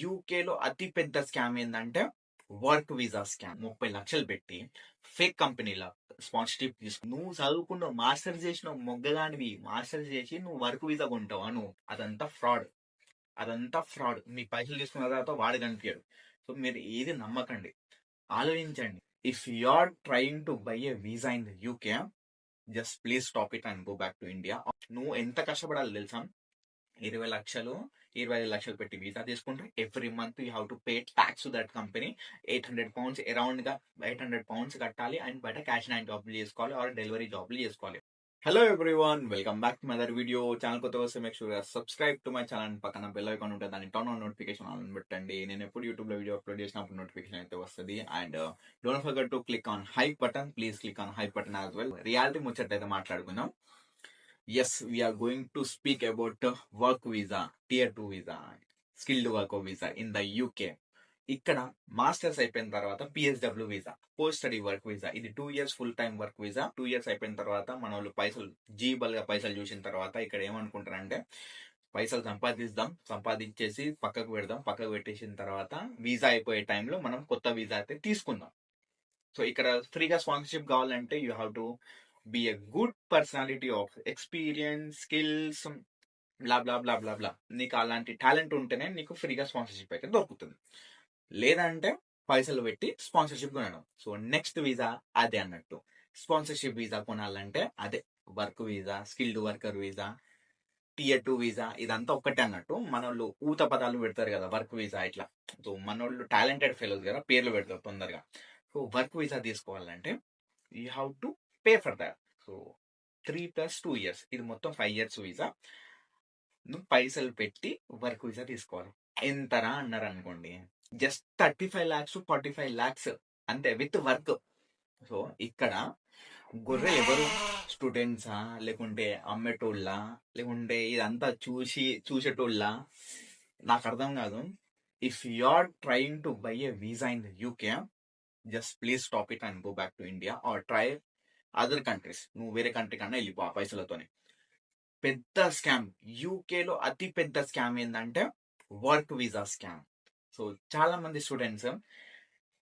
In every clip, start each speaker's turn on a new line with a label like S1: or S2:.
S1: యూకేలో అతి పెద్ద స్కామ్ ఏంటంటే వర్క్ వీసా స్కామ్ ముప్పై లక్షలు పెట్టి ఫేక్ కంపెనీల స్పాన్సర్షిప్ తీసుకు నువ్వు చదువుకున్నావు మాస్టర్ చేసిన మొగ్గగానివి మాస్టర్ చేసి నువ్వు వర్క్ వీసా కొంటావా నువ్వు? అదంతా ఫ్రాడ్ అదంతా ఫ్రాడ్ మీ పైసలు తీసుకున్న తర్వాత వాడు కనిపించాడు. సో మీరు ఏది నమ్మకండి. ఆలోచించండి. If you are trying to buy a visa in the UK just please stop it and go back to India నువ్వు ఎంత కష్టపడాలి తెలుసా? ఇరవై లక్షలు ఇరవై ఐదు లక్షలు పెట్టి వీసా తీసుకుంటే every month you have to pay tax that company eight hundred pounds అరౌండ్గా eight hundred pounds కట్టాలి అండ్ బయట క్యాష్ అండ్ జాబ్లు చేసుకోవాలి ఆర్ డెలివరీ జాబ్లు చేసుకోవాలి. Hello everyone welcome back to mother video channel కొత్త వస్తే make sure subscribe to my channel పక్కన bell icon ఉంటుంది దాన్ని టర్న్ ఆన్ నోటిఫికేషన్ ఆన్ పెట్టండి. నేను ఎప్పుడు యూట్యూబ్లో వీడియో అప్లోడ్ చేసినప్పుడు నోటిఫికేషన్ అయితే వస్తుంది. And don't forget to click on hi button please click on hi button as well reality ముచ్చట్ అయితే మాట్లాడుకుందాం. Yes we're going to speak about work visa tier two visa skilled work visa in the UK ఇక్కడ masters అయిపోయిన తర్వాత PSW visa post study work visa ఇది two years full time work visa two years అయిపోయిన తర్వాత మన వాళ్ళు పైసలు జీబల్గా పైసలు చూసిన తర్వాత ఇక్కడ ఏమనుకుంటారంటే పైసలు సంపాదిద్దాం సంపాదించేసి పక్కకు పెడదాం పక్కకు పెట్టేసిన తర్వాత వీసా అయిపోయే టైంలో మనం కొత్త వీసా అయితే తీసుకుందాం. సో ఇక్కడ ఫ్రీగా స్పాన్సర్షిప్ కావాలంటే you have to be a good personality of experience skills blah blah blah blah blah నీకు అలాంటి టాలెంట్ ఉంటేనే నీకు ఫ్రీగా స్పాన్సర్షిప్ అయితే దొరుకుతుంది. లేదంటే పైసలు పెట్టి స్పాన్సర్షిప్ కొనడం. సో నెక్స్ట్ వీసా అదే అన్నట్టు. స్పాన్సర్షిప్ వీసా కొనాలంటే అదే. Work visa skilled worker visa tier two visa ఇదంతా ఒక్కటే అన్నట్టు. మన వాళ్ళు ఊత పదాలు పెడతారు కదా వర్క్ వీసా ఇట్లా. సో మన వాళ్ళు టాలెంటెడ్ ఫెలోస్ కదా పేర్లు పెడతారు తొందరగా. సో వర్క్ వీసా తీసుకోవాలంటే you have to pay for that so three plus two years ఇది మొత్తం ఫైవ్ ఇయర్స్ వీసా నువ్వు పైసలు పెట్టి వర్క్ వీసా తీసుకోవాలి. ఎంతరా అన్నారు అనుకోండి just thirty five lakhs forty five lakhs అంతే విత్ వర్క్ సో ఇక్కడ గొర్రె ఎవరు? స్టూడెంట్సా లేకుంటే అమ్మేటోళ్ళ? లేకుంటే ఇదంతా చూసి చూసేటోళ్ళా? నాకు అర్థం కాదు. If you are trying to buy a visa in the UK just please stop it and go back to India or try other countries నువ్వు వేరే కంట్రీ కన్నా వెళ్ళిపో ఆ పైసలతోనే. పెద్ద స్కామ్ యూకేలో అతి పెద్ద స్కామ్ ఏంటంటే వర్క్ వీసా స్కామ్. సో చాలా మంది స్టూడెంట్స్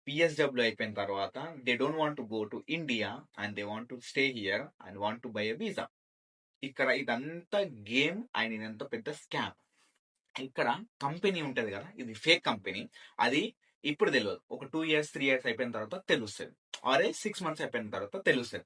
S1: పిఎస్డబ్ల్యూ అయిపోయిన తర్వాత they don't want go to India and they want to stay here and want to buy a visa ఇక్కడ ఇదంతా గేమ్ అండ్ ఇదంతా పెద్ద స్కామ్. ఇక్కడ కంపెనీ ఉంటుంది కదా ఇది ఫేక్ కంపెనీ. అది ఇప్పుడు తెలియదు ఒక టూ ఇయర్స్ త్రీ ఇయర్స్ అయిపోయిన తర్వాత తెలుస్తుంది. ఆరే సిక్స్ మంత్స్ అయిపోయిన తర్వాత తెలుస్తుంది.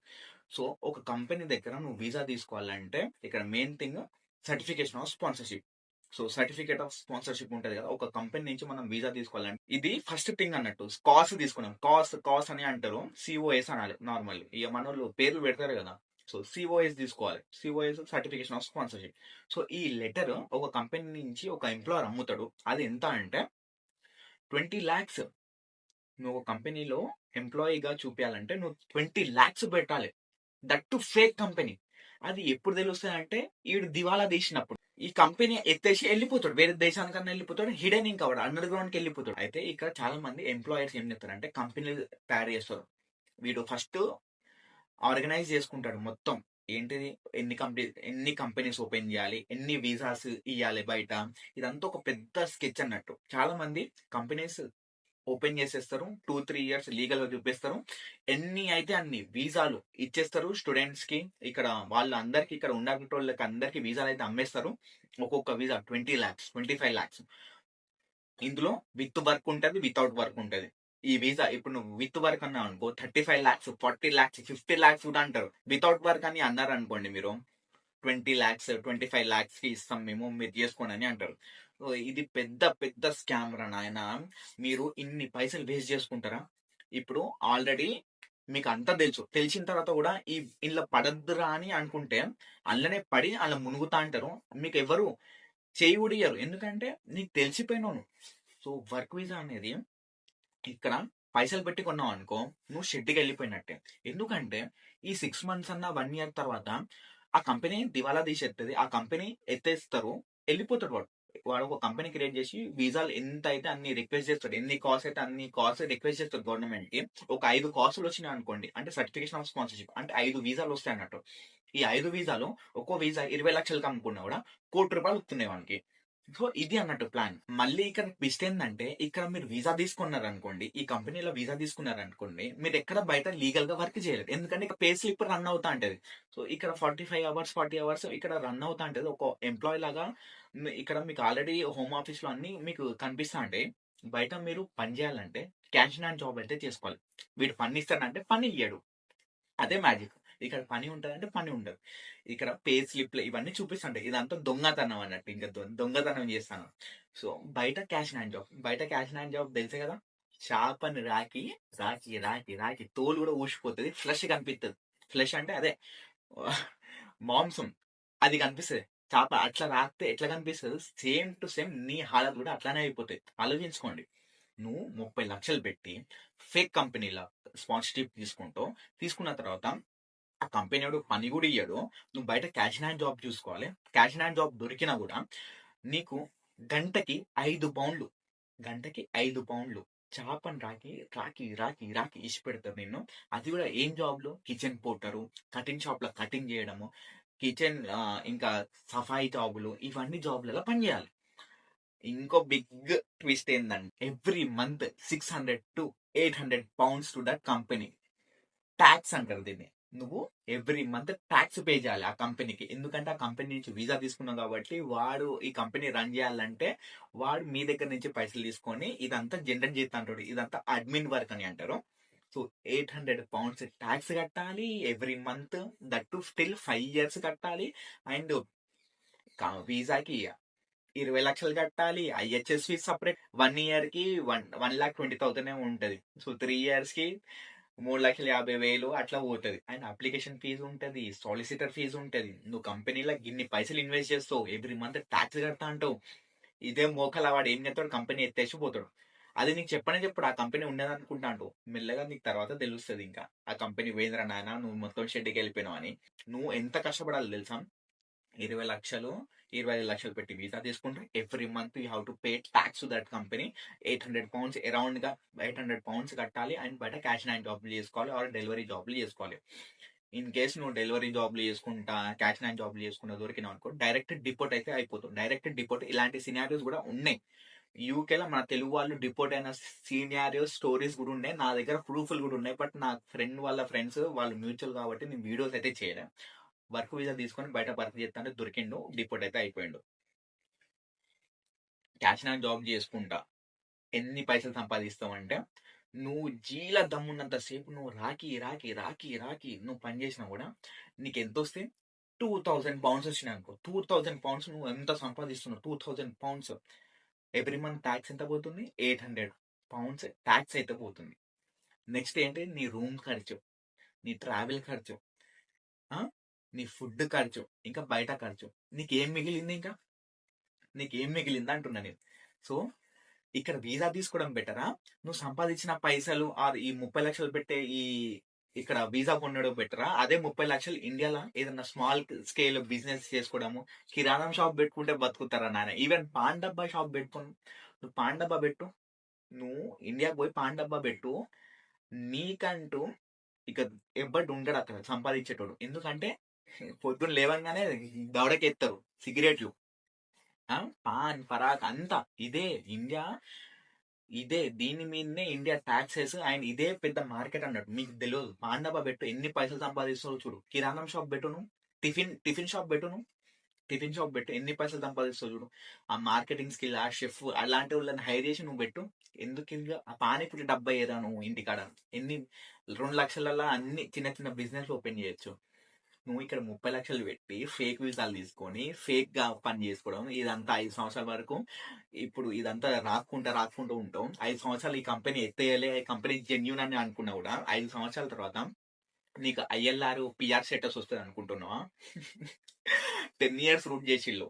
S1: సో ఒక కంపెనీ దగ్గర నువ్వు వీసా తీసుకోవాలంటే ఇక్కడ main thing certification of sponsorship so certificate of sponsorship ఉంటుంది కదా ఒక కంపెనీ నుంచి మనం వీసా తీసుకోవాలంటే ఇది ఫస్ట్ థింగ్ అన్నట్టు. కాస్ తీసుకున్నాం. కాస్ కాస్ అని అంటారు. సిఓఎస్ అనాలి నార్మల్ ఇక మన వాళ్ళు పేర్లు పెడతారు కదా. సో సిఓఎస్ తీసుకోవాలి. COS certification of sponsorship so ఈ లెటర్ ఒక కంపెనీ నుంచి ఒక ఎంప్లాయర్ అమ్ముతాడు. అది ఎంత అంటే ట్వంటీ ల్యాక్స్ నువ్వు ఒక కంపెనీలో ఎంప్లాయీగా చూపించాలంటే నువ్వు ట్వంటీ ల్యాక్స్ పెట్టాలి. That to fake company. అది ఎప్పుడు తెలుస్తుంది అంటే ఈడు దివాలా తీసినప్పుడు. ఈ కంపెనీ ఎత్తేసి వెళ్ళిపోతాడు. వేరే దేశానికన్నా వెళ్ళిపోతాడు. హిడెన్ ఇంకా వాడు అండర్ గ్రౌండ్కి వెళ్ళిపోతాడు. అయితే ఇక్కడ చాలా మంది ఎంప్లాయర్స్ ఏం చెప్తారంటే కంపెనీలు తయారు చేస్తారు. వీడు ఫస్ట్ ఆర్గనైజ్ చేసుకుంటాడు మొత్తం. ఏంటిది? ఎన్ని కంపెనీ ఎన్ని కంపెనీస్ ఓపెన్ చేయాలి? ఎన్ని వీసాస్ ఇవ్వాలి బయట? ఇదంతా ఒక పెద్ద స్కెచ్ అన్నట్టు. చాలా మంది కంపెనీస్ ఓపెన్ చేసేస్తారు. టూ త్రీ ఇయర్స్ లీగల్గా చూపిస్తారు. ఎన్ని అయితే అన్ని వీసాలు ఇచ్చేస్తారు స్టూడెంట్స్కి ఇక్కడ వాళ్ళ అందరికి ఇక్కడ ఉండేటోళ్ళకి అందరికి వీసాలు అయితే అమ్మేస్తారు. ఒక్కొక్క visa twenty lakhs twenty five lakhs. ఇందులో విత్ వర్క్ ఉంటుంది వితౌట్ వర్క్ ఉంటుంది. ఈ వీసా ఇప్పుడు నువ్వు విత్ వర్క్ అన్నావు అనుకో thirty five lakhs forty lakhs fifty lakhs కూడా అంటారు. వితౌట్ వర్క్ అని అన్నారు అనుకోండి మీరు ట్వంటీ ల్యాక్స్ ట్వంటీ ఫైవ్ ల్యాక్స్కి ఇస్తాం మేము మీరు చేసుకోండి అని అంటారు. ఇది పెద్ద పెద్ద స్కామ్ రా నాయన. మీరు ఇన్ని పైసలు వేస్ట్ చేసుకుంటారా? ఇప్పుడు ఆల్రెడీ మీకు అంతా తెలుసు. తెలిసిన తర్వాత కూడా ఈ ఇంట్లో పడద్దురా అని అనుకుంటే అందులోనే పడి అలా మునుగుతా అంటారు. మీకు ఎవరు చేయి ఎందుకంటే నీకు తెలిసిపోయినాను సో వర్క్ వీసా అనేది ఇక్కడ పైసలు పెట్టి కొన్నావు అనుకో నువ్వు షెడ్కి వెళ్ళిపోయినట్టే. ఎందుకంటే ఈ సిక్స్ మంత్స్ అన్న వన్ ఇయర్ తర్వాత ఆ కంపెనీ దివాలా తీసేస్తుంది ఆ కంపెనీ ఎత్తేస్తారు వెళ్ళిపోతాడు వాడు. వాడు ఒక కంపెనీ క్రియేట్ చేసి వీసాలు ఎంత అయితే అన్ని రిక్వెస్ట్ చేస్తాడు ఎన్ని కాస్ట్ అయితే అన్ని కాస్ట్ రిక్వెస్ట్ చేస్తాడు గవర్నమెంట్కి ఒక ఐదు కాస్టులు వచ్చినాయి అనుకోండి అంటే సర్టిఫికేషన్ ఆఫ్ స్పాన్సర్షిప్ అంటే ఐదు వీసాలు వస్తాయి అన్నట్టు. ఈ ఐదు వీసాలు ఒక్కో వీసా ఇరవై లక్షలకు అమ్ముకున్నా కూడా కోటి రూపాయలు వస్తున్నాయి వానికి. సో ఇది అన్నట్టు ప్లాన్. మళ్ళీ ఇక్కడ ట్విస్ట్ ఏంటంటే ఇక్కడ మీరు వీసా తీసుకున్నారు అనుకోండి ఈ కంపెనీలో వీసా తీసుకున్నారు అనుకోండి మీరు ఎక్కడ బయట లీగల్గా వర్క్ చేయలేదు. ఎందుకంటే ఇక్కడ పే స్లిప్ రన్ అవుతా ఉంటది సో ఇక్కడ forty five hours forty hours ఇక్కడ రన్ అవుతా ఉంటది ఒక ఎంప్లాయ్ లాగా ఇక్కడ మీకు ఆల్రెడీ హోమ్ ఆఫీస్లో అన్ని మీకు కనిపిస్తా ఉంటాయి బయట మీరు పని చేయాలంటే క్యాష్ అండ్ జాబ్ అయితే చేసుకోవాలి. వీడు పని ఇస్తాడంటే పని ఇయ్యాడు. అదే మ్యాజిక్ ఇక్కడ పని ఉంటదంటే పని ఉండదు. ఇక్కడ పే స్లిప్లు ఇవన్నీ చూపిస్తుంటాయి. ఇదంతా దొంగతనం అన్నట్టు ఇంకా దొంగతనం చేస్తాను. సో బయట క్యాష్ హ్యాండ్ జాబ్ బయట క్యాష్ హ్యాండ్ జాబ్ తెలుసే కదా? చేపని రాకి రాకి రాకి రాకి తోలు కూడా ఊసిపోతుంది ఫ్లష్ కనిపిస్తుంది ఫ్లష్ అంటే అదే మాంసం అది కనిపిస్తుంది. చేప అట్లా రాస్తే ఎట్లా కనిపిస్తుంది? సేమ్ టు సేమ్ నీ హాలత్ కూడా అట్లానే అయిపోతాయి. ఆలోచించుకోండి. నువ్వు ముప్పై లక్షలు పెట్టి ఫేక్ కంపెనీల స్పాన్సర్షిప్ తీసుకుంటావు. తీసుకున్న తర్వాత ఆ కంపెనీ వాడు పని కూడా ఇయ్యడు. నువ్వు బయట క్యాష్ హ్యాండ్ జాబ్ చూసుకోవాలి. క్యాష్ హ్యాండ్ జాబ్ దొరికినా కూడా నీకు గంటకి ఐదు పౌండ్లు గంటకి ఐదు పౌండ్లు చేపని రాకి రాకి రాకి రాకి ఇచ్చి పెడతారు నిన్ను. అది కూడా ఏం జాబ్లు? కిచెన్ పోటరు కటింగ్ షాప్లో కటింగ్ చేయడము కిచెన్ ఇంకా సఫాయి జాబులు ఇవన్నీ జాబ్లలో పని చేయాలి. ఇంకో బిగ్ ట్విస్ట్ ఏంటంటే every month six hundred to eight hundred pounds to that company. Tax అంటారు దీన్ని. నువ్వు ఎవ్రీ మంత్ ట్యాక్స్ పే చేయాలి ఆ కంపెనీకి ఎందుకంటే ఆ కంపెనీ నుంచి వీసా తీసుకున్నావు కాబట్టి వాడు ఈ కంపెనీ రన్ చేయాలంటే వాడు మీ దగ్గర నుంచి పైసలు తీసుకొని ఇదంతా జనరేట్ చేస్తా అంటాడు. ఇదంతా అడ్మిన్ వర్క్ అని అంటారు. So eight hundred pounds tax కట్టాలి every month that too still five years కట్టాలి. అండ్ వీసాకి ఇరవై లక్షలు కట్టాలి. ఐహెచ్ఎస్ ఫీజ్ సపరేట్ వన్ ఇయర్కి one one lakh twenty thousand ఉంటది. సో త్రీ ఇయర్స్కి మూడు లక్షల యాభై వేలు అట్లా పోతుంది. అండ్ అప్లికేషన్ ఫీజు ఉంటుంది సాలిసిటర్ ఫీజు ఉంటుంది. నువ్వు కంపెనీలో ఇన్ని పైసలు ఇన్వెస్ట్ చేస్తావు ఎవ్రీ మంత్ ట్యాక్స్ కడతా అంటావు. ఇదే మోకల వాడు ఏం చేస్తాడు? కంపెనీ ఎత్తేసి పోతాడు. అది నీకు చెప్పనే చెప్పడు. ఆ కంపెనీ ఉండదు అనుకుంటాడు. మెల్లగా నీకు తర్వాత తెలుస్తుంది ఇంకా. ఆ కంపెనీ వేదరా నాయన నువ్వు మొత్తం షెడ్కి వెళ్ళిపోయినావు అని. నువ్వు ఎంత కష్టపడాలి తెలుసా? ఇరవై లక్షలు ఇరవై ఐదు లక్షలు పెట్టి వీసా తీసుకుంటే every month you have to pay tax that company. Eight hundred pounds అరౌండ్గా eight hundred pounds కట్టాలి అండ్ బయట క్యాష్ అండ్ జాబ్లు చేసుకోవాలి ఆర్ డెలివరీ జాబ్లు చేసుకోవాలి. ఇన్ కేసు నువ్వు డెలివరీ జాబ్లు చేసుకుంటా క్యాష్ అండ్ జాబ్లు చేసుకుంటా దొరికినావు అనుకో డైరెక్ట్ డిపోర్ట్ అయితే అయిపోతుంది. డైరెక్ట్ డిపోర్ట్ ఇలాంటి సినారియోస్ కూడా ఉన్నాయి. యూకేలో మన తెలుగు వాళ్ళు డిపోర్ట్ అయిన సీనియారియోస్ స్టోరీస్ కూడా ఉన్నాయి. నా దగ్గర ప్రూఫ్లు కూడా ఉన్నాయి. బట్ నా ఫ్రెండ్ వాళ్ళ ఫ్రెండ్స్ వాళ్ళు మ్యూచువల్ కాబట్టి నేను వీడియోస్ అయితే చేయలేను వర్క్ వీసా తీసుకొని బయట వర్క్ చేస్తానే దొరికిండు డిపోర్ట్ అయితే అయిపోయిండు. క్యాష్ జాబ్ చేసుకుంటా. ఎన్ని పైసలు సంపాదిస్తావంటే నువ్వు జీల దమ్మున్నంత సేపు నువ్వు రాకి రాకి రాకి రాకి నువ్వు పని చేసినా కూడా నీకు ఎంత వస్తే టూ థౌజండ్ పౌండ్స్ వచ్చినాయి అనుకో. టూ థౌజండ్ పౌండ్స్ నువ్వు ఎంత సంపాదిస్తున్నావు? Two thousand pounds. Every month tax ఎంత పోతుంది? ఎయిట్ హండ్రెడ్ పౌండ్స్ ట్యాక్స్ అయితే పోతుంది. నెక్స్ట్ ఏంటి? నీ రూమ్ ఖర్చు నీ ట్రావెల్ ఖర్చు. నీ ఫుడ్ ఖర్చు ఇంకా బయట ఖర్చు. నీకేం మిగిలింది ఇంకా? నీకేం మిగిలింది అంటున్నా నేను. సో ఇక్కడ వీసా తీసుకోవడం బెటరా? నువ్వు సంపాదించిన పైసలు ఆర్ ఈ ముప్పై లక్షలు పెట్టే ఈ ఇక్కడ వీసా పొందడం బెటరా? అదే ముప్పై లక్షలు ఇండియాలో ఏదైనా స్మాల్ స్కేల్ బిజినెస్ చేసుకోవడము కిరాణం షాప్ పెట్టుకుంటే బతుకుతారా నాన్న ఈవెన్ పాన్ డబ్బా షాప్ పెట్టుకుని నువ్వు పాన్ డబ్బా పెట్టు. నువ్వు ఇండియాకి పోయి పాన్ డబ్బా పెట్టు. నీకంటూ ఇక ఎవ్వడు ఉండడు అక్కడ సంపాదించేటోడు. ఎందుకంటే పొద్దున్న లేవంగానే దవడకెత్తారు సిగరెట్లు. ఆ, పాన్ పరాక్ అంతా ఇదే ఇండియా. ఇదే దీని మీదనే ఇండియా ట్యాక్సెస్ అండ్ ఇదే పెద్ద మార్కెట్ అన్నట్టు మీకు తెలియదు పాన్ డబ్బా పెట్టు ఎన్ని పైసలు సంపాదిస్తావు చూడు. కిరాణం షాప్ పెట్టును టిఫిన్ టిఫిన్ షాప్ పెట్టును టిఫిన్ షాప్ పెట్టు ఎన్ని పైసలు సంపాదిస్తావు చూడు. ఆ మార్కెటింగ్ స్కిల్ ఆ షెఫ్ అలాంటి వాళ్ళని హైర్ చేసి నువ్వు పెట్టు. ఎందుకు ఆ పానీపూరి డబ్బా ఏరా నువ్వు ఇంటికాడ? ఎన్ని రెండు లక్షలలో అన్ని చిన్న చిన్న బిజినెస్ ఓపెన్ చేయొచ్చు. నువ్వు ఇక్కడ ముప్పై లక్షలు పెట్టి ఫేక్ వీసాలు తీసుకొని ఫేక్గా పని చేసుకోవడం ఇదంతా ఐదు సంవత్సరాల వరకు ఇప్పుడు ఇదంతా రాకుంటా రాకుంటూ ఉంటాం ఐదు సంవత్సరాలు ఈ కంపెనీ ఎత్తేయాలి ఈ కంపెనీ జెన్యున్ అని అనుకున్నా కూడా ఐదు సంవత్సరాల తర్వాత నీకు ఐఎల్ఆర్ పిఆర్ స్టేటస్ వస్తుంది అనుకుంటున్నావా? టెన్ ఇయర్స్ రూట్ చేసిళ్ళు.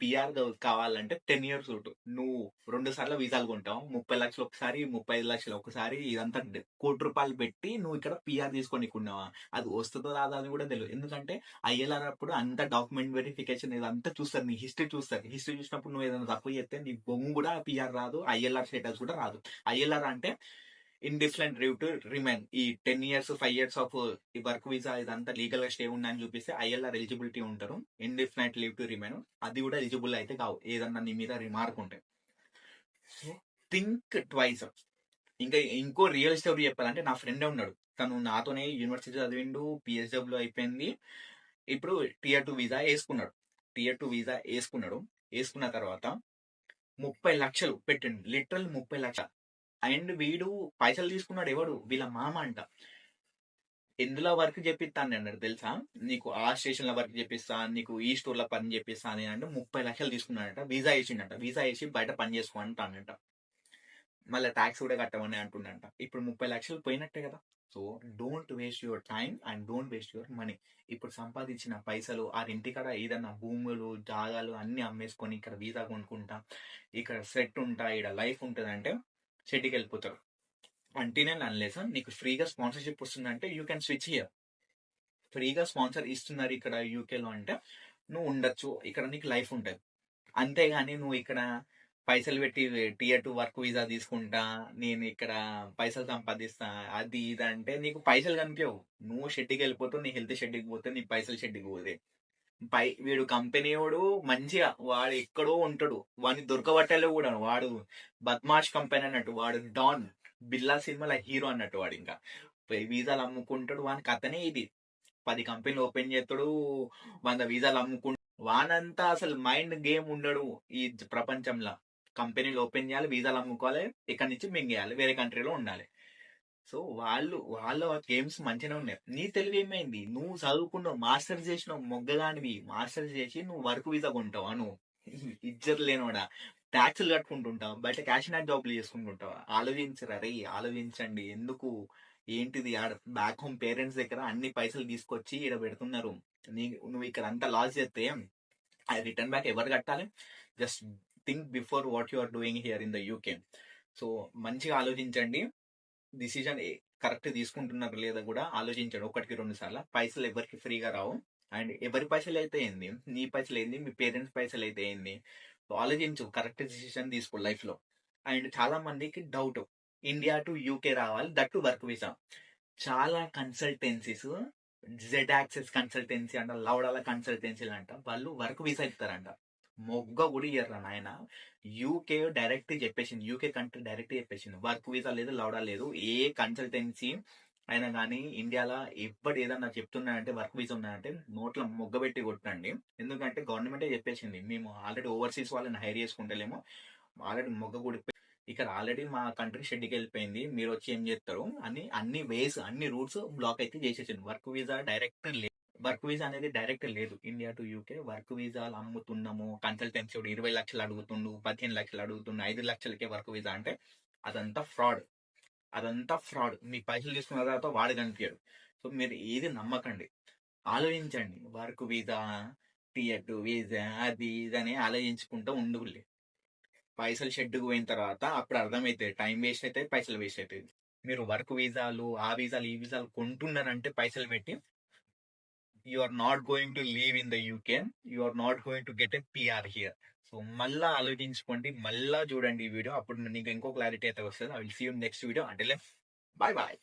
S1: పిఆర్ కావాలంటే టెన్ ఇయర్స్ సూట్ నువ్వు రెండు సార్లు వీసాలు కొంటావు. ముప్పై లక్షలు ఒకసారి ముప్పై ఐదు లక్షలు ఒకసారి ఇదంతా కోటి రూపాయలు పెట్టి నువ్వు ఇక్కడ పిఆర్ తీసుకొని కొన్నావా అది వస్తుందో రాదా అని కూడా తెలియదు ఎందుకంటే ఐఎల్ఆర్ అప్పుడు అంత డాక్యుమెంట్ వెరిఫికేషన్ ఇదంతా చూస్తారు. నీ హిస్టరీ చూస్తారు. హిస్టరీ చూసినప్పుడు నువ్వు ఏదైనా తప్పు చేస్తే నీ బొమ్మ కూడా పిఆర్ రాదు. ఐఎల్ఆర్ స్టేటస్ కూడా రాదు. ఐఎల్ఆర్ అంటే indefinite leave to remain ఈ ten years five years of ఈ వర్క్ వీసా ఇదంతా లీగల్గా స్టే ఉందని చూపిస్తే ఐఎల్ఆర్ ఎలిజిబిలిటీ ఉంటారు. Indefinite leave to remain అది కూడా ఎలిజిబుల్ అయితే కావు. ఏదన్నా నీ మీద రిమార్క్ ఉంటే. సో థింక్ ట్వైస్ ఇంకా ఇంకో రియల్ స్టోరీ చెప్పాలంటే నా ఫ్రెండ్ ఉన్నాడు. తను నాతోనే యూనివర్సిటీ చదివిండు పిహెచ్డబ్ల్యూ అయిపోయింది. ఇప్పుడు టియర్ టూ వీసా వేసుకున్నాడు. టియర్ టూ వీసా వేసుకున్నాడు. వేసుకున్న తర్వాత ముప్పై లక్షలు పెట్టిండు. లిటరల్ ముప్పై లక్షలు అండ్ వీడు పైసలు తీసుకున్నాడు ఎవడు? వీళ్ళ మామ అంట. ఎందులో వర్క్ చెప్పిస్తాను అన్నాడు తెలుసా? నీకు ఆ స్టేషన్లో వర్క్ చెప్పిస్తా నీకు ఈ స్టోర్లో పని చెప్పిస్తా అని అంటే ముప్పై లక్షలు తీసుకున్నాడంట వీసా వేసిండంట వీసా వేసి బయట పని చేసుకో అంటానంట మళ్ళీ ట్యాక్స్ కూడా కట్టమని అంటుండంట. ఇప్పుడు ముప్పై లక్షలు పోయినట్టే కదా. So don't waste your time and don't waste your money ఇప్పుడు సంపాదించిన పైసలు ఆ ఇంటికాడ ఏదన్నా భూములు జాగాలు అన్ని అమ్మేసుకొని ఇక్కడ వీసా కొనుక్కుంటా ఇక్కడ సెట్ ఉంటా ఇక్కడ లైఫ్ ఉంటుంది అంటే షెడ్కి వెళ్ళిపోతారు అంటేనే అన్లేస్ నీకు ఫ్రీగా స్పాన్సర్షిప్ వస్తుందంటే యూ కెన్ స్విచ్ హియర్ ఫ్రీగా స్పాన్సర్ ఇస్తున్నారు ఇక్కడ యూకేలో అంటే నువ్వు ఉండొచ్చు. ఇక్కడ నీకు లైఫ్ ఉంటుంది. అంతేగాని నువ్వు ఇక్కడ పైసలు పెట్టి టియర్ టూ వర్క్ వీసా తీసుకుంటా నేను ఇక్కడ పైసలు సంపాదిస్తా అది ఇది అంటే నీకు పైసలు కనిపించవు. నువ్వు షెడ్కి వెళ్ళిపోతావు నీ హెల్త్ షెడ్కి పోతే నీ పైసలు షెడ్డికి పోతే. పై వీడు కంపెనీ వాడు మంచిగా వాడు ఎక్కడో ఉంటాడు. వాడిని దొరకబట్టలే కూడా వాడు బద్మాష్ కంపెనీ అన్నట్టు వాడు డాన్ బిర్లా సినిమాల హీరో అన్నట్టు వాడు ఇంకా. వీసాలు అమ్ముకుంటాడు. వానికి అతనే ఇది. పది కంపెనీలు ఓపెన్ చేస్తాడు వంద వీసాలు అమ్ముకుంటాడు. వానంతా అసలు మైండ్ గేమ్ ఉండడు ఈ ప్రపంచంలో. కంపెనీలు ఓపెన్ చేయాలి వీసాలు అమ్ముకోవాలి ఇక్కడ నుంచి మింగేయాలి వేరే కంట్రీలో ఉండాలి. సో వాళ్ళు వాళ్ళ గేమ్స్ మంచిగా ఉన్నాయి. నీ తెలివి ఏమైంది? నువ్వు చదువుకున్నావు మాస్టర్స్ చేసినావు మొగ్గలానివి మాస్టర్స్ చేసి నువ్వు వర్క్ వీసా కొంటావా నువ్వు? ఇజ్జత్ లేనోడా ట్యాక్సులు కట్టుకుంటుంటావు? బయట క్యాష్ నాట్ జాబ్లు చేసుకుంటుంటావు? ఆలోచించరా రే ఆలోచించండి. ఎందుకు? ఏంటిది? ఆడ బ్యాక్ హోమ్ పేరెంట్స్ దగ్గర అన్ని పైసలు తీసుకొచ్చి ఇక్కడ పెడుతున్నారు. నీ నువ్వు ఇక్కడ అంతా లాస్ చేస్తే ఆ రిటర్న్ బ్యాక్ ఎవరు కట్టాలి? Just think before what you are doing here in the UK so మంచిగా ఆలోచించండి. డిసిజన్ కరెక్ట్ తీసుకుంటున్నారు లేదా కూడా ఆలోచించాడు ఒకటికి రెండు సార్లు. పైసలు ఎవరికి ఫ్రీగా రావు. అండ్ ఎవరి పైసలు అయితే ఏంది? నీ పైసలు ఏంది? మీ పేరెంట్స్ పైసలు అయితే ఏంది? ఆలోచించు కరెక్ట్ డిసిషన్ తీసుకో లైఫ్లో. అండ్ చాలా మందికి డౌట్. ఇండియా టు యూకే రావాలి దట్ టు వర్క్ వీసా. చాలా కన్సల్టెన్సీస్ జెడ్ యాక్సెస్ కన్సల్టెన్సీ అంట లౌడాల కన్సల్టెన్సీలు అంట వాళ్ళు వర్క్ వీసా ఇస్తారంట. మొగ్గ కూడా ఇయ్యరా నాయన. యూకే డైరెక్ట్ చెప్పేసింది. యూకే కంట్రీ డైరెక్ట్ చెప్పేసింది. వర్క్ వీసా లేదు లౌడా లేదు ఏ కన్సల్టెన్సీ అయినా కానీ ఇండియాలో ఎప్పటి ఏదన్నా చెప్తున్నారంటే వర్క్ వీసా ఉన్నాయంటే నోట్లో మొగ్గ పెట్టి కొట్టండి. ఎందుకంటే గవర్నమెంటే చెప్పేసింది. మేము ఆల్రెడీ ఓవర్సీస్ వాళ్ళని హైర్ చేసుకుంటలేమో. ఆల్రెడీ మొగ్గ కూడా ఇక్కడ ఆల్రెడీ మా కంట్రీ షెడ్కి వెళ్ళిపోయింది. మీరు వచ్చి ఏం చేస్తారు? అని అన్ని వేస్ అన్ని రూట్స్ బ్లాక్ అయితే చేసేసింది. వర్క్ వీసా డైరెక్ట్ లేదు. వర్క్ వీసా అనేది డైరెక్ట్ లేదు. ఇండియా టు యూకే వర్క్ వీసాలు అమ్ముతున్నాము. కన్సల్టెన్సీ ఇరవై లక్షలు అడుగుతుండు పదిహేను లక్షలు అడుగుతుండు ఐదు లక్షలకే వర్క్ వీసా అంటే అదంతా ఫ్రాడ్. అదంతా ఫ్రాడ్. మీ పైసలు తీసుకున్న తర్వాత వాడు కనిపించాడు. సో మీరు ఏది నమ్మకండి. ఆలోచించండి. వర్క్ వీసా టియట్ వీసా అది ఇది అని ఆలోచించుకుంటూ ఉండులే పైసలు షెడ్కి పోయిన తర్వాత అప్పుడు అర్థమవుతాయి టైం వేస్ట్ అవుతాయి పైసలు వేస్ట్ అవుతాయి మీరు వర్క్ వీసాలు ఆ వీసాలు ఈ వీసాలు కొంటున్నారంటే పైసలు పెట్టి you are not going to leave in the UK you are not going to get a PR here so మళ్ళా ఆలోచించుకోండి. మళ్ళా చూడండి ఈ వీడియో. అప్పుడు నీకు ఇంకో క్లారిటీ అయితే వస్తుంది. I will see you next video అంటే బాయ్ బాయ్